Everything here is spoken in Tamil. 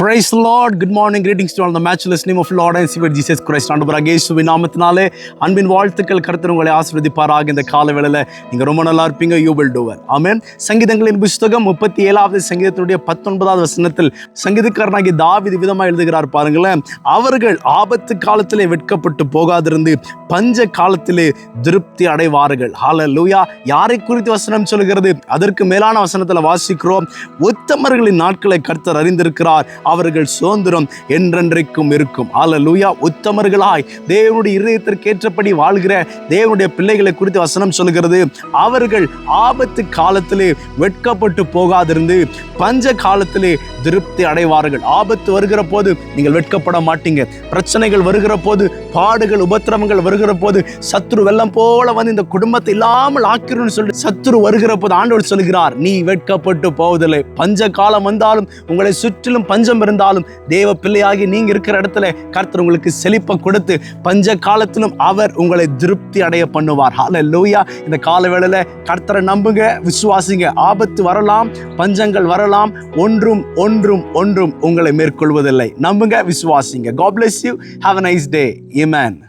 Praise the good morning morning. Greetings to all the name of Lord and saviour Jesus Christ ஆண்டு ஆண்டவராக நாமத்தினாலே அன்பின் வாழ்த்துக்கள் கருத்து உங்களை ஆசிர்வதிப்பாராக இந்த கால வேளையில். நீங்கள் ரொம்ப நல்லா இருப்பீங்க. யூ வில் டூவர் ஆமேன் சங்கீதங்களின் புஸ்தகம் முப்பத்தி ஏழாவது சங்கீதத்தினுடைய பத்தொன்பதாவது வசனத்தில் சங்கீதக்காரனாகி தாவிது விதமாக எழுதுகிறார் பாருங்களேன். அவர்கள் ஆபத்து காலத்திலே வெட்கப்பட்டு போகாதிருந்து பஞ்ச காலத்திலே திருப்தி அடைவார்கள். ஹால லூயா யாரை குறித்து வசனம் சொல்கிறது? அதற்கு மேலான வசனத்தில் வாசிக்கிறோம். உத்தமர்களின் நாட்களை கர்த்தர் அறிந்திருக்கிறார். இருக்கிறார். அவர்கள் சுதந்திரம் என்றென்றைக்கும் இருக்கும். அலலூயா உத்தமர்களாய் தேவனுடைய இருதயத்திற்கு ஏற்றபடி வாழ்கிற தேவனுடைய பிள்ளைகளை குறித்து வசனம் சொல்கிறது அவர்கள் ஆபத்து காலத்திலே வெட்கப்பட்டு போகாதிருந்து பஞ்ச காலத்திலே திருப்தி அடைவார்கள். ஆபத்து வருகிற போது நீங்கள் வெட்கப்பட மாட்டீங்க. பிரச்சனைகள் வருகிற போது பாடுகள் உபத்திரவங்கள் வருகிற போது சத்ரு வெள்ளம் போல வந்து இந்த குடும்பத்தை இல்லாமல் ஆக்கிரும்னு சொல்லி சத்ரு வருகிற போது ஆண்டவர் சொல்கிறார் நீ வெட்கப்பட்டு போவதில்லை. பஞ்ச காலம் வந்தாலும் உங்களை சுற்றிலும் பஞ்சம் இருந்தாலும் தேவ பிள்ளையாகி நீங்க இருக்கிற இடத்துல கர்த்தர் உங்களுக்கு செழிப்பை கொடுத்து பஞ்ச காலத்திலும் அவர் உங்களை திருப்தி அடைய பண்ணுவார். ஹால லூயா இந்த கால வேளையில கர்த்தரை நம்புங்க விசுவாசிங்க. ஆபத்து வரலாம் பஞ்சங்கள் வரலாம் ஒன்றும் ஒன்றும் ஒன்றும் உங்களை மேற்கொள்வதில்லை. நம்புங்க விசுவாசிங்க. God bless you. Have a nice day. Amen.